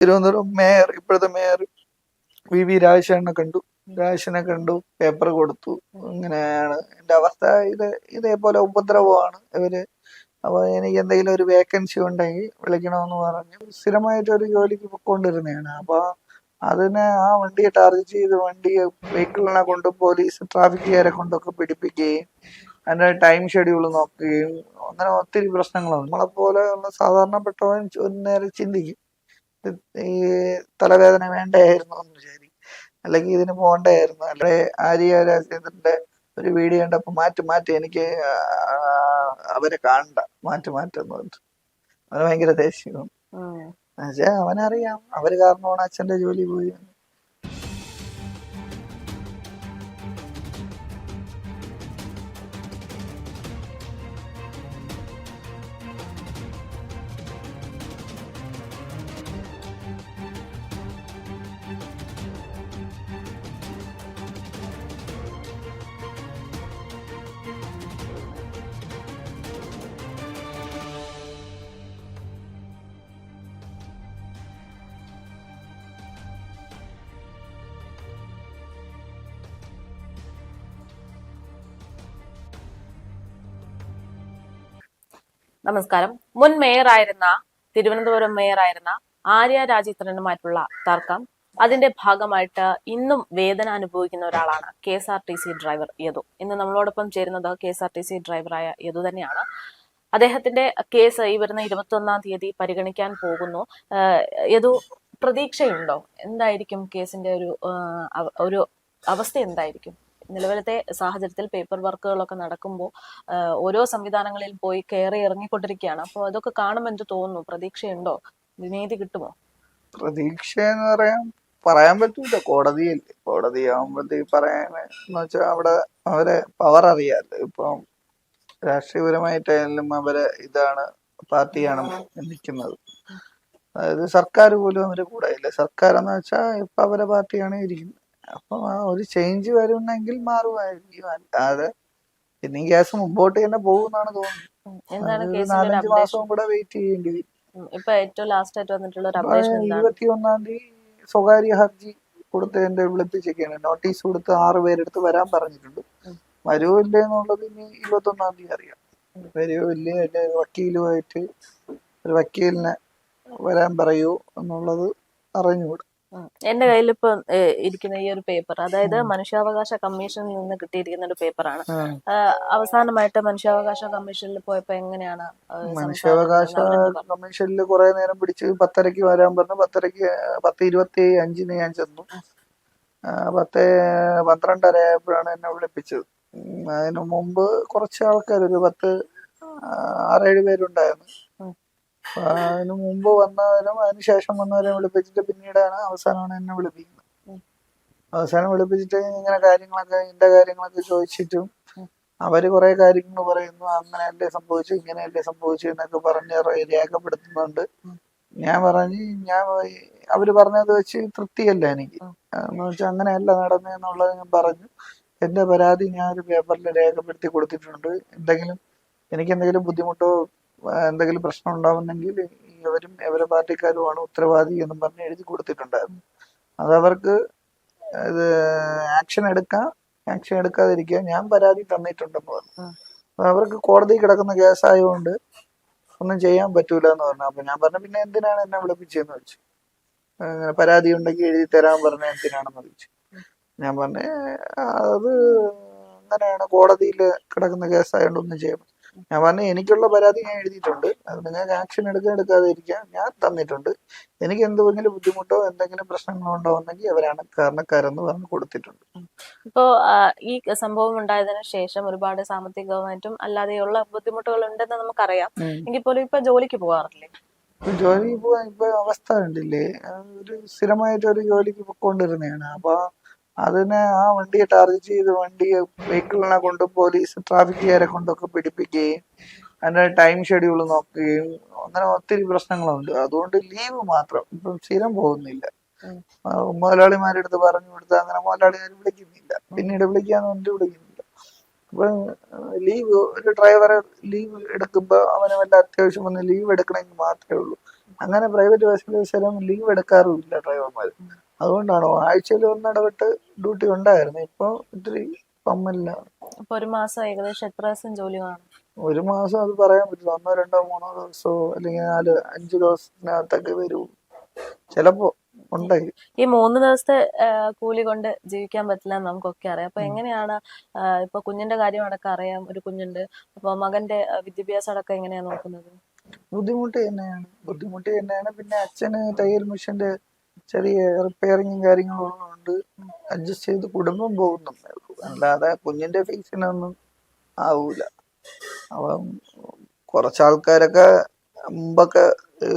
Thiruvananthapuram mayor ഇപ്പോഴത്തെ mayor V V രാജശേഖരനെ കണ്ടു. രാജശേഖരനെ കണ്ടു പേപ്പർ കൊടുത്തു. ഇങ്ങനെയാണ്. എന്റെ അവസ്ഥ ഇത് ഇതേപോലെ ഉപദ്രവമാണ്. ഇവർ അപ്പൊ എനിക്ക് എന്തെങ്കിലും ഒരു വേക്കൻസി ഉണ്ടെങ്കിൽ വിളിക്കണമെന്ന് പറഞ്ഞു. സ്ഥിരമായിട്ട് ഒരു ജോലിക്ക് പൊക്കോണ്ടിരുന്നതാണ് അപ്പോൾ അതിനെ ആ വണ്ടിയെ ടാർജ് ചെയ്ത് വണ്ടി വെഹിക്കിളിനെ കൊണ്ട് പോലീസ് ട്രാഫിക്കുകാരെ കൊണ്ടൊക്കെ പിടിപ്പിക്കുകയും അതിന്റെ ടൈം ഷെഡ്യൂൾ നോക്കുകയും അങ്ങനെ ഒത്തിരി പ്രശ്നങ്ങളാണ് നമ്മളെ പോലെ ഉള്ള സാധാരണപ്പെട്ടവൻ ഒരു നേരം ചിന്തിക്കും. ഈ തലവേദന വേണ്ടായിരുന്നു എന്ന് വിചാരിക്കും അല്ലെങ്കിൽ ഇതിന് പോകണ്ടായിരുന്നു അല്ലെ ആര്യ രാജേന്ദ്രന്റെ ഒരു വീഡിയോ കണ്ടപ്പോൾ മാറ്റി മാറ്റി എനിക്ക് അവരെ കാണണ്ട മാറ്റി മാറ്റെന്ന് പറഞ്ഞു അവന് ഭയങ്കര. എന്നുവെച്ചാ അവനറിയാം. അവർ കാരണമാണ് അച്ഛന്റെ ജോലി പോയി നമസ്കാരം. മുൻ മേയറായിരുന്ന തിരുവനന്തപുരം മേയറായിരുന്ന ആര്യ രാജേന്ദ്രനുമായിട്ടുള്ള തർക്കം. അതിന്റെ ഭാഗമായിട്ട് ഇന്നും വേദന അനുഭവിക്കുന്ന ഒരാളാണ് K S R T C driver Yadu. ഇന്ന് നമ്മളോടൊപ്പം ചേരുന്നത് K S R T C ഡ്രൈവറായ യദു തന്നെയാണ്. അദ്ദേഹത്തിന്റെ കേസ് ഈ വരുന്ന ഇരുപത്തി ഒന്നാം തീയതി പരിഗണിക്കാൻ പോകുന്നു. യദു പ്രതീക്ഷയുണ്ടോ? എന്തായിരിക്കും കേസിന്റെ ഒരു ഒരു അവസ്ഥ എന്തായിരിക്കും? നിലവിലത്തെ സാഹചര്യത്തിൽ പേപ്പർ വർക്കുകളൊക്കെ നടക്കുമ്പോൾ ഓരോ സംവിധാനങ്ങളിൽ പോയി കയറി ഇറങ്ങിക്കൊണ്ടിരിക്കുകയാണ്. അപ്പോൾ അതൊക്കെ കാണുമ്പോൾ എന്ത് തോന്നുന്നു. പ്രതീക്ഷയുണ്ടോ? നീതി കിട്ടുമോ? പ്രതീക്ഷ എന്ന് പറയാൻ പറയാൻ പറ്റൂല. കോടതിയിൽ കോടതി ആവുമ്പോഴത്തേക്ക് പറയാൻ എന്ന് വെച്ചാൽ അവിടെ അവരെ പവർ അറിയാലോ ഇപ്പം രാഷ്ട്രീയപരമായിട്ടായാലും അവരെ ഇതാണ് പാർട്ടിയാണ് നിൽക്കുന്നത്. അതായത് സർക്കാർ പോലും അവരെ കൂടെ ഇല്ല. സർക്കാർ എന്ന് വെച്ചാൽ ഇപ്പൊ അവരെ പാർട്ടിയാണ് ഇരിക്കുന്നത്. അപ്പൊ ആ ഒരു ചേഞ്ച് വരുന്നെങ്കിൽ മാറുമായിരിക്കും. അല്ലാതെ പിന്നെ ഈ കേസ് മുമ്പോട്ട് തന്നെ പോകുന്നാണ് തോന്നുന്നത്. നാലഞ്ച് മാസവും കൂടെ വെയിറ്റ് ചെയ്യേണ്ടി വരും. ഇപ്പൊ ഏറ്റവും ലാസ്റ്റ് ആയിട്ട് വന്നിട്ടുള്ള ഒരു അപ്ഡേഷൻ എന്താണ്? ഇരുപത്തി ഒന്നാം തീയതി സ്വകാര്യ ഹർജി കൊടുത്തതിന്റെ വിളിപ്പിച്ചൊക്കെയാണ് നോട്ടീസ് കൊടുത്ത് ആറ് പേരെടുത്ത് വരാൻ പറഞ്ഞിട്ടുണ്ട്. വരുമോ ഇല്ലേ എന്നുള്ളത് ഇനി ഇരുപത്തി ഒന്നാം തീയതി അറിയാം. വരുമോ ഇല്ലേ അല്ലെ വക്കീലുമായിട്ട് ഒരു വക്കീലിനെ വരാൻ പറയൂ എന്നുള്ളത് അറിഞ്ഞുകൂടാ. എന്റെ കയ്യിൽ ഇപ്പൊ ഇരിക്കുന്ന ഈ ഒരു പേപ്പർ അതായത് മനുഷ്യാവകാശ കമ്മീഷനിൽ നിന്ന് കിട്ടിയിരിക്കുന്ന ഒരു പേപ്പറാണ് അവസാനമായിട്ട് മനുഷ്യാവകാശ കമ്മീഷനിൽ പോയപ്പോ എങ്ങനെയാണ് മനുഷ്യാവകാശ? കമ്മീഷനിൽ കുറെ നേരം പിടിച്ച് പത്തരക്ക് വരാൻ പറഞ്ഞു. പത്തരക്ക് പത്ത് ഇരുപത്തി അഞ്ചിന് ഞാൻ ചെന്നു. പത്ത് പന്ത്രണ്ടര ആയപ്പോഴാണ് എന്നെ വിളിപ്പിച്ചത്. അതിനു മുമ്പ് കുറച്ച് ആൾക്കാർ ഒരു പത്ത് ആറേഴ് പേരുണ്ടായിരുന്നു. അതിനു മുമ്പ് വന്നവരും അതിനുശേഷം വന്നവരെ വിളിപ്പിച്ചിട്ട് പിന്നീടാണ് അവസാനമാണ് എന്നെ വിളിപ്പിക്കുന്നത്. അവസാനം വിളിപ്പിച്ചിട്ട് ഇങ്ങനെ കാര്യങ്ങളൊക്കെ എന്റെ കാര്യങ്ങളൊക്കെ ചോദിച്ചിട്ടും അവർ കുറെ കാര്യങ്ങൾ പറയുന്നു. അങ്ങനെ അങ്ങനെയല്ലേ സംഭവിച്ചു ഇങ്ങനെയല്ലേ സംഭവിച്ചു എന്നൊക്കെ പറഞ്ഞ് രേഖപ്പെടുത്തുന്നുണ്ട്. ഞാൻ പറഞ്ഞ് ഞാൻ അവർ പറഞ്ഞത് വെച്ച് തൃപ്തിയല്ല എനിക്ക്. എന്ന് വെച്ചാൽ അങ്ങനെയല്ല നടന്നതെന്നുള്ളത് ഞാൻ പറഞ്ഞു. എന്റെ പരാതി ഞാൻ ഒരു പേപ്പറിൽ രേഖപ്പെടുത്തി കൊടുത്തിട്ടുണ്ട്. എന്തെങ്കിലും എനിക്ക് എന്തെങ്കിലും ബുദ്ധിമുട്ടോ എന്തെങ്കിലും പ്രശ്നം ഉണ്ടാവുന്നെങ്കിൽ ഇവരും ഇവരെ പാർട്ടിക്കാരുമാണ് ഉത്തരവാദി എന്നും പറഞ്ഞ് എഴുതി കൊടുത്തിട്ടുണ്ടായിരുന്നു. അത് അവർക്ക് ഇത് ആക്ഷൻ എടുക്കാം ആക്ഷൻ എടുക്കാതിരിക്കുക. ഞാൻ പരാതി തന്നിട്ടുണ്ടെന്ന് പറഞ്ഞു. അവർക്ക് കോടതി കിടക്കുന്ന കേസായതുകൊണ്ട് ഒന്നും ചെയ്യാൻ പറ്റൂല എന്ന് പറഞ്ഞു. അപ്പൊ ഞാൻ പറഞ്ഞു പിന്നെ എന്തിനാണ് എന്നെ വിളിപ്പിച്ചതെന്ന് വെച്ചു പരാതി ഉണ്ടെങ്കിൽ എഴുതി തരാൻ പറഞ്ഞ എന്തിനാണെന്ന് ചോദിച്ചു. ഞാൻ പറഞ്ഞു അത് അങ്ങനെയാണ്. കോടതിയിൽ കിടക്കുന്ന കേസായതുകൊണ്ട് ഒന്നും ചെയ്യാൻ പറ്റില്ല." ഞാൻ പറഞ്ഞു എനിക്കുള്ള പരാതി ഞാൻ എഴുതിയിട്ടുണ്ട്. അതുകൊണ്ട് ഞാൻ ആക്ഷൻ എടുക്കാൻ എടുക്കാതെ ഇരിക്കാൻ ഞാൻ തന്നിട്ടുണ്ട്. എനിക്ക് എന്തെങ്കിലും ബുദ്ധിമുട്ടോ എന്തെങ്കിലും പ്രശ്നങ്ങളോ ഉണ്ടാവുന്നെങ്കിൽ അവരാണ് കാരണക്കാരെന്ന് പറഞ്ഞ് കൊടുത്തിട്ടുണ്ട്. ഇപ്പോ ഈ സംഭവം ഉണ്ടായതിനു ശേഷം ഒരുപാട് സാമ്പത്തികമായിട്ടും അല്ലാതെയുള്ള ബുദ്ധിമുട്ടുകൾ ഉണ്ടെന്ന് നമുക്കറിയാം. എങ്കിൽ പോലും ഇപ്പൊ ജോലിക്ക് പോകാറില്ലേ? ജോലിക്ക് പോവാൻ ഇപ്പൊ അവസ്ഥ ഉണ്ടല്ലേ ഒരു സ്ഥിരമായിട്ട് ഒരു ജോലിക്ക് പോയിക്കൊണ്ടിരുന്നതാണ്. അപ്പൊ അതിനെ ആ വണ്ടിയെ ടാർഗറ്റ് ചെയ്ത് വണ്ടിയെ വെഹിക്കിളിനെ കൊണ്ട് പോലീസ് ട്രാഫിക്കുകാരെ കൊണ്ടൊക്കെ പിടിപ്പിക്കുകയും അതിന്റെ ടൈം ഷെഡ്യൂൾ നോക്കുകയും അങ്ങനെ ഒത്തിരി പ്രശ്നങ്ങളുണ്ട്. അതുകൊണ്ട് ലീവ് മാത്രം. ഇപ്പം സ്ഥിരം പോകുന്നില്ല. മുതലാളിമാരുടെ അടുത്ത് മുതലാളിമാരെടുത്ത് പറഞ്ഞു കൊടുത്ത് അങ്ങനെ മുതലാളിമാർ വിളിക്കുന്നില്ല. പിന്നീട് വിളിക്കാന്ന് പറഞ്ഞിട്ട് വിളിക്കുന്നില്ല. അപ്പൊ ലീവ് ഒരു ഡ്രൈവറെ ലീവ് എടുക്കുമ്പോ അവന് വല്ല അത്യാവശ്യം വന്ന് ലീവ് എടുക്കണമെങ്കിൽ മാത്രമേ ഉള്ളൂ. അങ്ങനെ പ്രൈവറ്റ് ബസ്സിൽ സ്ഥലം ലീവ് എടുക്കാറുമില്ല ഡ്രൈവർമാർ അതുകൊണ്ടാണ് ആഴ്ചയിൽ ഒന്നിടവിട്ട് ഡ്യൂട്ടി ഉണ്ടായിരുന്നു. ഇപ്പൊ ഇത്തിരി പമ്മല്ല അപ്പൊ ഒരു മാസം ഏകദേശം എത്ര ദിവസം ജോലി കാണും ഒരു മാസം അത് പറയാൻ പറ്റില്ല. ഒന്നോ രണ്ടോ മൂന്നോ ദിവസമോ അല്ലെങ്കിൽ നാല് അഞ്ച് ദിവസത്തിനകത്തൊക്കെ വരൂ. ചിലപ്പോ ഉണ്ടായി. ഈ മൂന്ന് ദിവസത്തെ കൂലി കൊണ്ട് ജീവിക്കാൻ പറ്റില്ല എന്ന് നമുക്കൊക്കെ അറിയാം. അപ്പൊ എങ്ങനെയാണ് ഇപ്പൊ കുഞ്ഞിന്റെ കാര്യം അടക്കം അറിയാം ഒരു കുഞ്ഞുണ്ട്. അപ്പൊ മകന്റെ വിദ്യാഭ്യാസം അടക്കം എങ്ങനെയാ നോക്കുന്നത്? ബുദ്ധിമുട്ട് തന്നെയാണ്. ബുദ്ധിമുട്ട് തന്നെയാണ്. പിന്നെ അച്ഛന് തയ്യൽ മെഷീന്റെ ചെറിയ റിപ്പയറിങ്ങും കാര്യങ്ങളും ഉള്ളതുകൊണ്ട് അഡ്ജസ്റ്റ് ചെയ്ത് കുടുംബം പോകുന്നുണ്ടേ ഉള്ളൂ അല്ലാതെ കുഞ്ഞിന്റെ ഫീസിനൊന്നും ആവൂല. അപ്പം കുറച്ചാൾക്കാരൊക്കെ മുമ്പൊക്കെ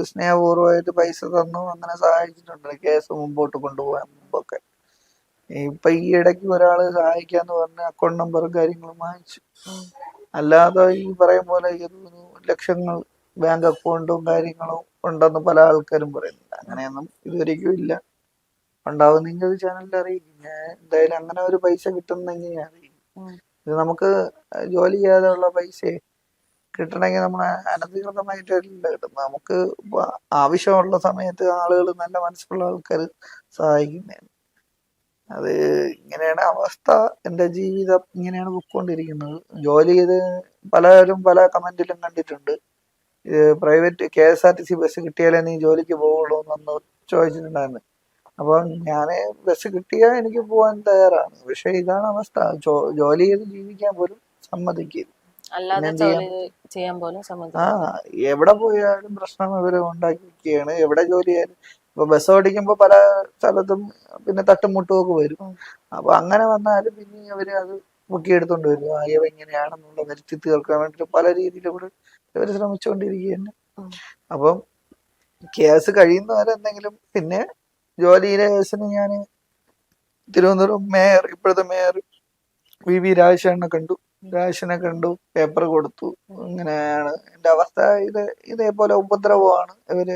സ്നേഹപൂർവമായിട്ട് പൈസ തന്നു അങ്ങനെ സഹായിച്ചിട്ടുണ്ട്. കേസ് മുമ്പോട്ട് കൊണ്ടുപോകാൻ മുമ്പൊക്കെ. ഇപ്പൊ ഈ ഇടയ്ക്ക് ഒരാൾ സഹായിക്കാന്ന് പറഞ്ഞ അക്കൗണ്ട് നമ്പറും കാര്യങ്ങളും വാങ്ങിച്ചു. അല്ലാതെ ഈ പറയും പോലെ ലക്ഷങ്ങൾ ബാങ്ക് അക്കൗണ്ടും കാര്യങ്ങളും ഉണ്ടെന്ന് പല ആൾക്കാരും പറയുന്നുണ്ട്. അങ്ങനെയൊന്നും ഇതുവരെയ്ക്കും ഇല്ല. ഉണ്ടാവുന്നെങ്കിൽ അത് ചാനലിൽ അറിയിക്കും ഞാൻ എന്തായാലും അങ്ങനെ ഒരു പൈസ കിട്ടുന്നെങ്കിൽ ഞാൻ അറിയിക്കും ഇത് നമുക്ക് ജോലി ചെയ്യാതെ ഉള്ള പൈസയെ കിട്ടണമെങ്കിൽ നമ്മൾ അനധികൃതമായിട്ടല്ല കിട്ടുന്നത് നമുക്ക് ആവശ്യമുള്ള സമയത്ത് ആളുകൾ നല്ല മനസ്സുള്ള ആൾക്കാർ സഹായിക്കുന്നതാണ് അത് ഇങ്ങനെയാണ് അവസ്ഥ. എന്റെ ജീവിതം ഇങ്ങനെയാണ് പൊയ്ക്കൊണ്ടിരിക്കുന്നത്. ജോലി ചെയ്ത് പലരും പല കമന്റിലും കണ്ടിട്ടുണ്ട്. Private K S R T C bus കിട്ടിയാലേ നീ ജോലിക്ക് പോവുള്ളൂ എന്നൊന്ന് ചോദിച്ചിട്ടുണ്ടായിരുന്നു. അപ്പൊ ഞാൻ ബസ് കിട്ടിയാൽ എനിക്ക് പോകാൻ തയ്യാറാണ്. പക്ഷെ ഇതാണ് അവസ്ഥ. ജോലി ചെയ്ത് ജീവിക്കാൻ പോലും സമ്മതിക്കില്ല. ചെയ്യാൻ? പോലും ആ എവിടെ പോയാലും പ്രശ്നം ഇവർ ഉണ്ടാക്കി വെക്കുകയാണ് എവിടെ ജോലി ചെയ്യാനും? ഇപ്പൊ ബസ് ഓടിക്കുമ്പോ പല സ്ഥലത്തും പിന്നെ തട്ടുമുട്ടും ഒക്കെ വരും. അപ്പൊ അങ്ങനെ വന്നാലും പിന്നെ അവർ അത് പൊക്കിയെടുത്തോണ്ട് വരും. അയവ് എങ്ങനെയാണെന്നുള്ള വരുത്തി തീർക്കാൻ വേണ്ടിട്ട് പല രീതിയിലും ഇവിടെ ഇവർ ശ്രമിച്ചുകൊണ്ടിരിക്കുകയാണ്. അപ്പം കേസ് കഴിയുന്നവരെന്തെങ്കിലും പിന്നെ ജോലിയിലെ കേസിന് ഞാൻ തിരുവനന്തപുരം മേയർ ഇപ്പോഴത്തെ മേയർ വി വി രാജശേഖരനെ കണ്ടു. രാജശേഖരനെ കണ്ടു പേപ്പർ കൊടുത്തു. ഇങ്ങനെയാണ്. എന്റെ അവസ്ഥ. ഇത് ഇതേപോലെ ഉപദ്രവമാണ്. ഇവർ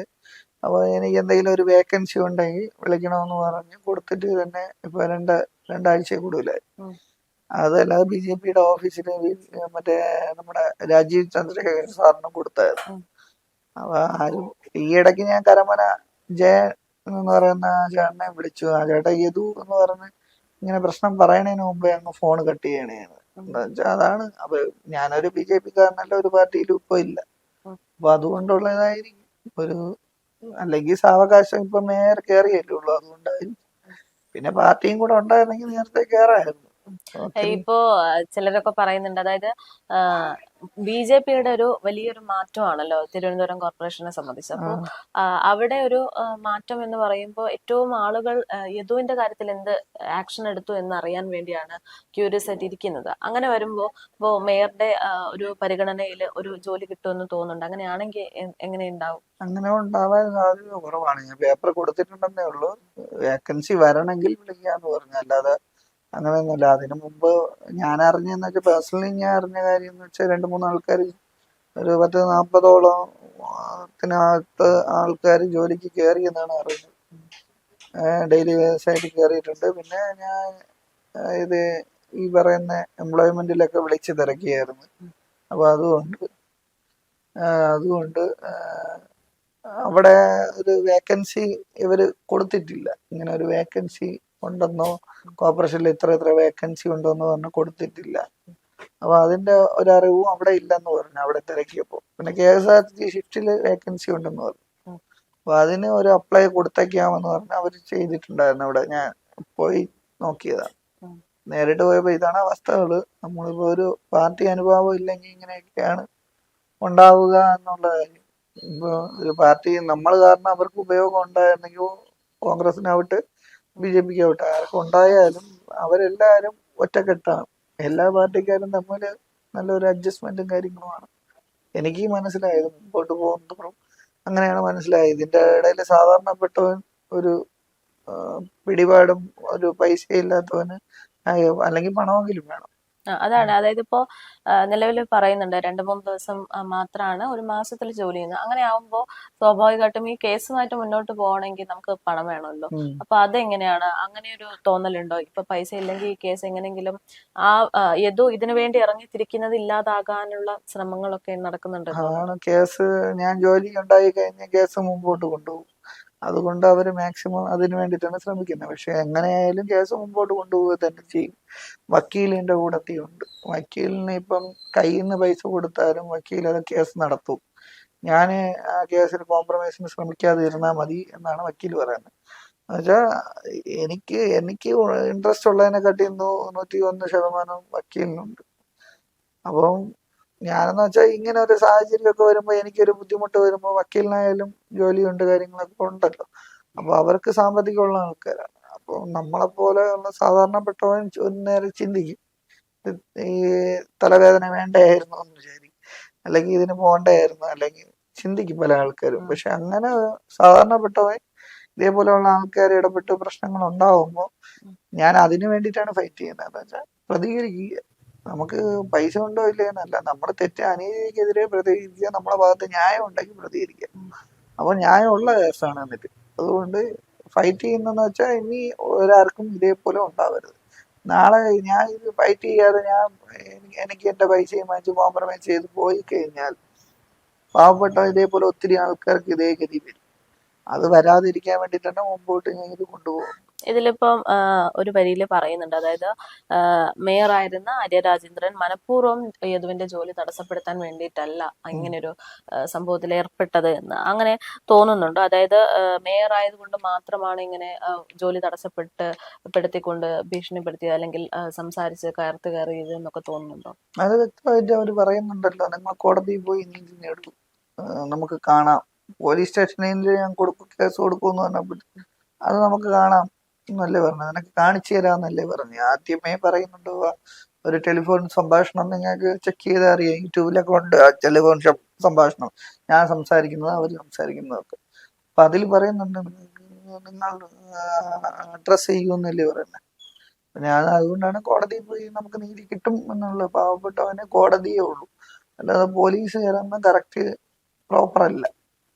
അപ്പൊ എനിക്ക് എന്തെങ്കിലും ഒരു വേക്കൻസി ഉണ്ടെങ്കിൽ വിളിക്കണമെന്ന് പറഞ്ഞ് കൊടുത്തിട്ട് തന്നെ ഇപ്പൊ രണ്ട് രണ്ടാഴ്ച കൂടുതലായി. അതല്ലാതെ ബി ജെ പിയുടെ ഓഫീസിൽ മറ്റേ നമ്മുടെ രാജീവ് ചന്ദ്രശേഖരൻ സാറിനും കൊടുത്തായിരുന്നു. അപ്പൊ ആരും ഈ ഇടയ്ക്ക് ഞാൻ കരമന ജയ എന്ന് പറയുന്ന ചേട്ടനെ വിളിച്ചു. ആ ചേട്ടാ യദു എന്ന് പറഞ്ഞ് ഇങ്ങനെ പ്രശ്നം പറയണതിന് മുമ്പേ അങ്ങ് ഫോൺ കട്ട് ചെയ്യണേന്ന്. എന്താ വെച്ചാൽ അതാണ്. അപ്പൊ ഞാനൊരു ബി ജെ പിക്കാരനല്ല ഒരു പാർട്ടിയിലും ഇപ്പൊ ഇല്ല. അപ്പൊ അതുകൊണ്ടുള്ളതായിരിക്കും. ഒരു അല്ലെങ്കിൽ സാവകാശം ഇപ്പൊ മേയർ കയറിയല്ലേ ഉള്ളൂ. അതുകൊണ്ടായിരിക്കും. പിന്നെ പാർട്ടിയും കൂടെ ഉണ്ടായിരുന്നെങ്കിൽ നേരത്തെ കയറായിരുന്നു ഇപ്പോ ചിലരൊക്കെ പറയുന്നുണ്ട്. അതായത് ബി ജെ പിയുടെ ഒരു വലിയൊരു മാറ്റമാണല്ലോ തിരുവനന്തപുരം കോർപ്പറേഷനെ സംബന്ധിച്ച്. അപ്പോൾ അവിടെ ഒരു മാറ്റം എന്ന് പറയുമ്പോൾ ഏറ്റവും ആളുകൾ യദുവിന്റെ കാര്യത്തിൽ എന്ത് ആക്ഷൻ എടുത്തു എന്ന് അറിയാൻ വേണ്ടിയാണ് ക്യൂരിയസ് ആയിട്ട് ഇരിക്കുന്നത്. അങ്ങനെ വരുമ്പോൾ ഇപ്പോൾ മേയറുടെ ഒരു പരിഗണനയിൽ ഒരു ജോലി കിട്ടുമെന്ന് തോന്നുന്നുണ്ട്. അങ്ങനെയാണെങ്കിൽ എങ്ങനെ ഉണ്ടാവും അങ്ങനെ ഉണ്ടാവാൻ സാധ്യത കുറവാണ്. ഞാൻ പേപ്പർ കൊടുത്തിട്ടുണ്ടെന്നേ ഉള്ളൂ. വേക്കൻസി വരണമെങ്കിൽ വിളിക്കാന്ന് പറഞ്ഞു. അല്ലാതെ അങ്ങനെയൊന്നുമില്ല അതിനു മുമ്പ് ഞാൻ അറിഞ്ഞെന്ന് വെച്ചാൽ പേഴ്സണലി ഞാൻ അറിഞ്ഞ കാര്യം എന്ന് വെച്ചാൽ രണ്ട് മൂന്ന് ആൾക്കാർ ഒരു പത്ത് നാൽപ്പതോളം ആൾക്കാർ ജോലിക്ക് കയറി എന്നാണ് അറിഞ്ഞത് ഡെയിലി വേസായിട്ട് കയറിയിട്ടുണ്ട് പിന്നെ ഞാൻ ഇത് ഈ പറയുന്ന എംപ്ലോയ്മെന്റിലൊക്കെ വിളിച്ച് തിരക്കിയായിരുന്നു. അപ്പൊ അതുകൊണ്ട് അതുകൊണ്ട് അവിടെ ഒരു വേക്കൻസി ഇവർ കൊടുത്തിട്ടില്ല. ഇങ്ങനെ ഒരു വേക്കൻസി ഉണ്ടെന്നോ? കോർപ്പറേഷനിൽ ഇത്ര ഇത്ര വേക്കൻസി ഉണ്ടെന്നോ പറഞ്ഞ് കൊടുത്തിട്ടില്ല. അപ്പൊ അതിന്റെ ഒരറിവും അവിടെ ഇല്ലെന്ന് പറഞ്ഞു അവിടെ തിരക്കിയപ്പോ. പിന്നെ കെ എസ് ആർ ടി ഷിഫ്റ്റിൽ വേക്കൻസി ഉണ്ടെന്ന് പറഞ്ഞു. അപ്പൊ അതിന് ഒരു അപ്ലൈ കൊടുത്തേക്കാമെന്ന് പറഞ്ഞ് അവർ ചെയ്തിട്ടുണ്ടായിരുന്നു അവിടെ. ഞാൻ പോയി നോക്കിയതാണ് നേരിട്ട് പോയപ്പോ ഇതാണ് അവസ്ഥകൾ. നമ്മളിപ്പോ ഒരു പാർട്ടി അനുഭാവം ഇല്ലെങ്കിൽ ഇങ്ങനെയൊക്കെയാണ് ഉണ്ടാവുക എന്നുള്ള കാര്യം. ഇപ്പൊ ഒരു പാർട്ടി നമ്മൾ കാരണം അവർക്ക് ഉപയോഗം ഉണ്ടായിരുന്നെങ്കിൽ കോൺഗ്രസിനാവട്ടെ ബി ജെ പിക്ക് ആവട്ടെ ആർക്കും ഉണ്ടായാലും അവരെല്ലാരും ഒറ്റക്കെട്ടാണ്. എല്ലാ പാർട്ടിക്കാരും തമ്മിൽ നല്ലൊരു അഡ്ജസ്റ്റ്മെന്റും കാര്യങ്ങളുമാണ്. എനിക്ക് മനസ്സിലായത് മുമ്പോട്ട് പോകുന്നതും അങ്ങനെയാണ് മനസ്സിലായത്. ഇതിന്റെ ഇടയിൽ സാധാരണപ്പെട്ടവൻ ഒരു പിടിപാടും ഒരു പൈസ ഇല്ലാത്തവന് അല്ലെങ്കിൽ പണമെങ്കിലും വേണം. അതാണ്. അതായത് ഇപ്പോ നിലവിൽ പറയുന്നുണ്ട് രണ്ട് മൂന്ന് ദിവസം മാത്രമാണ് ഒരു മാസത്തിൽ ജോലി ചെയ്യുന്നത്. അങ്ങനെ ആവുമ്പോൾ സ്വാഭാവികമായിട്ടും ഈ കേസുമായിട്ട് മുന്നോട്ട് പോകണമെങ്കിൽ നമുക്ക് പണം വേണമല്ലോ. അപ്പൊ അതെങ്ങനെയാണ്? അങ്ങനെ ഒരു തോന്നലുണ്ടോ? ഇപ്പൊ പൈസ ഇല്ലെങ്കിൽ ഈ കേസ് എങ്ങനെങ്കിലും ആ ഏതോ യദു ഇതിനു വേണ്ടി ഇറങ്ങി തിരിക്കുന്നത് ഇല്ലാതാകാനുള്ള ശ്രമങ്ങളൊക്കെ നടക്കുന്നുണ്ട് കേസ്. ഞാൻ ജോലി ഉണ്ടായി കഴിഞ്ഞ കേസ് മുമ്പോട്ട് കൊണ്ടുപോകും. അതുകൊണ്ട് അവർ മാക്സിമം അതിന് വേണ്ടിയിട്ടാണ് ശ്രമിക്കുന്നത്. പക്ഷെ എങ്ങനെയായാലും കേസ് മുമ്പോട്ട് കൊണ്ടുപോവുക തന്നെ ചെയ്യും. വക്കീലിന്റെ കൂടത്തിയുണ്ട് വക്കീലിന് ഇപ്പം കയ്യിൽ നിന്ന് പൈസ കൊടുത്താലും വക്കീൽ അത് കേസ് നടത്തും. ഞാൻ ആ കേസിൽ കോംപ്രമൈസിന് ശ്രമിക്കാതെ ഇരുന്നാൽ മതി എന്നാണ് വക്കീൽ പറയുന്നത്. എന്നുവെച്ചാ എനിക്ക് എനിക്ക് ഇൻട്രസ്റ്റ് ഉള്ളതിനെക്കാട്ടി നൂ- നൂറ്റി ഒന്ന് ശതമാനം വക്കീലിനുണ്ട്. അപ്പം ഞാനെന്ന് വെച്ചാൽ ഇങ്ങനെ ഒരു സാഹചര്യമൊക്കെ വരുമ്പോൾ എനിക്കൊരു ബുദ്ധിമുട്ട് വരുമ്പോൾ വക്കീലിനായാലും ജോലിയുണ്ട് കാര്യങ്ങളൊക്കെ ഉണ്ടല്ലോ. അപ്പൊ അവർക്ക് സാമ്പത്തികമുള്ള ആൾക്കാരാണ്. അപ്പോൾ നമ്മളെ പോലെയുള്ള സാധാരണപ്പെട്ടവൻ ഒരു നേരം ചിന്തിക്കും. ഈ തലവേദന വേണ്ടായിരുന്നു എന്ന് വിചാരിക്കും. അല്ലെങ്കിൽ ഇതിന് പോകണ്ടായിരുന്നു അല്ലെങ്കിൽ ചിന്തിക്കും പല ആൾക്കാരും. പക്ഷെ അങ്ങനെ സാധാരണപ്പെട്ടവൻ ഇതേപോലെയുള്ള ആൾക്കാർ ഇടപെട്ട് പ്രശ്നങ്ങൾ ഉണ്ടാവുമ്പോൾ ഞാൻ അതിനു വേണ്ടിയിട്ടാണ് ഫൈറ്റ് ചെയ്യുന്നത്. എന്ന് വെച്ചാൽ പ്രതികരിക്കുക. നമുക്ക് പൈസ ഉണ്ടോ ഇല്ലേ എന്നല്ല. നമ്മുടെ തെറ്റ് അനീതിക്കെതിരെ പ്രതികരിക്കുക നമ്മുടെ ഭാഗത്ത് ന്യായം ഉണ്ടെങ്കിൽ പ്രതികരിക്കുക. അപ്പൊ ന്യായമുള്ള കേസാണ് എന്നിട്ട്. അതുകൊണ്ട് ഫൈറ്റ് ചെയ്യുന്നതെന്ന് വെച്ചാൽ ഇനി ഒരാർക്കും ഇതേപോലെ ഉണ്ടാവരുത്. നാളെ ഞാൻ ഇത് ഫൈറ്റ് ചെയ്യാതെ ഞാൻ എനിക്ക് എന്റെ പൈസയും വാങ്ങിച്ച് കോംപ്രമൈസ് ചെയ്ത് പോയി കഴിഞ്ഞാൽ പാവപ്പെട്ട ഇതേപോലെ ഒത്തിരി ആൾക്കാർക്ക് ഇതേ ഗതി വരും. അത് വരാതിരിക്കാൻ വേണ്ടിയിട്ടാണ് മുമ്പോട്ട് ഞാൻ ഇത് കൊണ്ടുപോകും ഇതിലിപ്പം ഒരു വരിയിൽ പറയുന്നുണ്ട്. അതായത് മേയറായിരുന്ന ആര്യ രാജേന്ദ്രൻ മനഃപൂർവം യദുവിന്റെ ജോലി തടസ്സപ്പെടുത്താൻ വേണ്ടിയിട്ടല്ല ഇങ്ങനൊരു സംഭവത്തിൽ ഏർപ്പെട്ടത് എന്ന് അങ്ങനെ തോന്നുന്നുണ്ട്. അതായത് ആയതുകൊണ്ട് മാത്രമാണ് ഇങ്ങനെ ജോലി തടസ്സപ്പെട്ട് പെടുത്തിക്കൊണ്ട് ഭീഷണിപ്പെടുത്തിയത് അല്ലെങ്കിൽ സംസാരിച്ച് കയർത്ത് കയറിയത് എന്നൊക്കെ തോന്നുന്നുണ്ടോ? അത് വ്യക്തമായിട്ട് അവർ പറയുന്നുണ്ടല്ലോ. നിങ്ങൾ കോടതിയിൽ പോയി നീതി നമുക്ക് കാണാം. പോലീസ് സ്റ്റേഷനിൽ ഞാൻ കൊടുക്കും കേസ് കൊടുക്കും എന്ന് പറഞ്ഞപ്പോൾ അത് നമുക്ക് കാണാം. എന്നല്ലേ പറഞ്ഞു നിനക്ക് കാണിച്ചു തരാന്നല്ലേ പറഞ്ഞു ആദ്യമേ പറയുന്നുണ്ടോ ഒരു ടെലിഫോൺ സംഭാഷണം നിങ്ങൾക്ക് ചെക്ക് ചെയ്താൽ അറിയാം. യൂട്യൂബിലൊക്കെ ഉണ്ട് ആ ടെലിഫോൺ സംഭാഷണം. ഞാൻ സംസാരിക്കുന്നത് അവർ സംസാരിക്കുന്നതൊക്കെ. അപ്പൊ അതിൽ പറയുന്നുണ്ട് നിങ്ങൾ അഡ്രസ് ചെയ്യുമെന്നല്ലേ പറയുന്നത്. ഞാൻ അതുകൊണ്ടാണ് കോടതിയിൽ പോയി നമുക്ക് നീതി കിട്ടും എന്നുള്ള പാവപ്പെട്ടവന് കോടതിയേ ഉള്ളൂ. അല്ലാതെ പോലീസ് കയറുന്ന കറക്റ്റ് പ്രോപ്പർ അല്ല.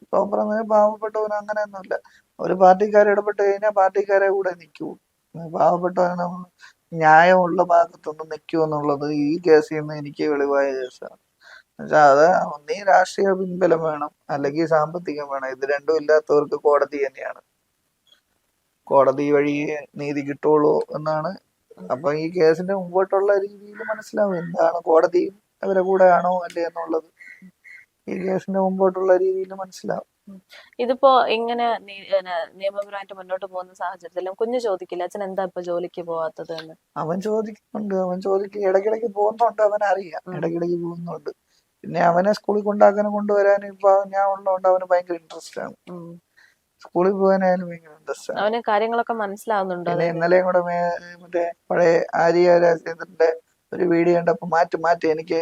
പ്രോപ്പർ പറഞ്ഞ പാവപ്പെട്ടവൻ അങ്ങനെയൊന്നുമില്ല. ഒരു പാർട്ടിക്കാരെ ഇടപെട്ട് കഴിഞ്ഞാൽ പാർട്ടിക്കാരെ കൂടെ നിൽക്കൂ. പാവപ്പെട്ടവന് ന്യായമുള്ള ഭാഗത്തൊന്നും നിൽക്കൂ എന്നുള്ളത് ഈ കേസിൽ നിന്ന് എനിക്ക് വെളിവായ കേസാണ്. എന്നുവെച്ചാൽ അത് ഒന്നീ രാഷ്ട്രീയ പിൻബലം വേണം അല്ലെങ്കിൽ സാമ്പത്തികം വേണം. ഇത് രണ്ടും ഇല്ലാത്തവർക്ക് കോടതി തന്നെയാണ്. കോടതി വഴി നീതി കിട്ടുള്ളൂ എന്നാണ്. അപ്പൊ ഈ കേസിന്റെ മുമ്പോട്ടുള്ള രീതിയിൽ മനസ്സിലാവും എന്താണ് കോടതി അവരെ കൂടെ ആണോ അല്ലേ എന്നുള്ളത്. ഈ കേസിന്റെ മുമ്പോട്ടുള്ള രീതിയിൽ മനസ്സിലാവും. ഇതിപ്പോ ഇങ്ങനെ നിയമപരമായിട്ട് മുന്നോട്ട് പോകുന്ന സാഹചര്യത്തിലും കുഞ്ഞു ചോദിക്കില്ല അച്ഛൻ എന്താ ഇപ്പൊ ജോലിക്ക് പോവാത്തത് എന്ന്? അവൻ ചോദിക്കുന്നുണ്ട്. അവൻ ചോദിക്ക ഇടയ്ക്കിടയ്ക്ക് പോകുന്നുണ്ട് അവൻ അറിയാം. ഇടയ്ക്കിടയ്ക്ക് പോകുന്നുണ്ട്. പിന്നെ അവനെ സ്കൂളിൽ കൊണ്ടാക്കാനും കൊണ്ടുവരാനും ഇപ്പൊ ഞാൻ ഉള്ളതുകൊണ്ട് അവന് ഭയങ്കര ഇൻട്രസ്റ്റ് ആണ്. സ്കൂളിൽ പോകാനായാലും ഭയങ്കര ഇൻട്രസ്റ്റ് ആണ്. അവന് കാര്യങ്ങളൊക്കെ മനസ്സിലാവുന്നുണ്ട് ഇന്നലെയും കൂടെ മറ്റേ പഴയ ആര്യ രാജേന്ദ്രന്റെ ഒരു വീഡിയോ കണ്ടപ്പോ മാറ്റി മാറ്റി എനിക്ക്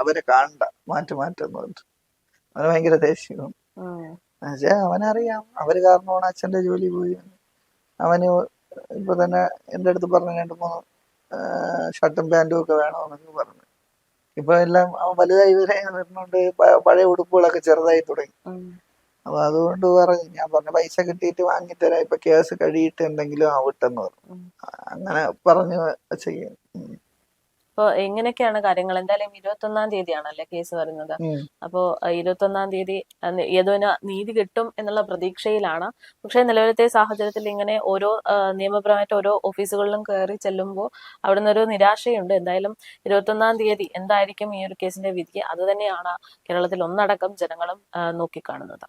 അവരെ കാണണ്ട മാറ്റി മാറ്റെന്ന് പറഞ്ഞു. അവന് ഭയങ്കര ദേഷ്യം. പക്ഷേ അവനറിയാം അവർ കാരണമാണ് അച്ഛന്റെ ജോലി പോയി. അവന് ഇപ്പൊ തന്നെ എന്റെ അടുത്ത് പറഞ്ഞു രണ്ട് മൂന്ന് ഷർട്ടും പാന്റും ഒക്കെ വേണമെന്നൊക്കെ പറഞ്ഞു. ഇപ്പൊ എല്ലാം അവൻ വലുതായി വരെ വരുന്നുണ്ട് പഴയ ഉടുപ്പുകളൊക്കെ ചെറുതായി തുടങ്ങി. അപ്പൊ അതുകൊണ്ട് പറഞ്ഞു ഞാൻ പറഞ്ഞു പൈസ കിട്ടിയിട്ട് വാങ്ങിത്തരാം ഇപ്പൊ കേസ് കഴിയിട്ട് എന്തെങ്കിലും ആവട്ടെന്ന് പറഞ്ഞു. അങ്ങനെ പറഞ്ഞു ചെയ്യും. അപ്പൊ എങ്ങനെയൊക്കെയാണ് കാര്യങ്ങൾ? എന്തായാലും ഇരുപത്തി ഒന്നാം തീയതിയാണല്ലേ കേസ് വരുന്നത്. അപ്പോ ഇരുപത്തി ഒന്നാം തീയതി ഏതോന നീതി കിട്ടും എന്നുള്ള പ്രതീക്ഷയിലാണ്. പക്ഷെ നിലവിലത്തെ സാഹചര്യത്തിൽ ഇങ്ങനെ ഓരോ നിയമപരമായിട്ട് ഓരോ ഓഫീസുകളിലും കയറി ചെല്ലുമ്പോൾ അവിടുന്ന് ഒരു നിരാശയുണ്ട്. എന്തായാലും ഇരുപത്തി ഒന്നാം തീയതി എന്തായിരിക്കും ഈ ഒരു കേസിന്റെ വിധി? അത് തന്നെയാണ് കേരളത്തിൽ ഒന്നടക്കം ജനങ്ങളും നോക്കിക്കാണുന്നത്.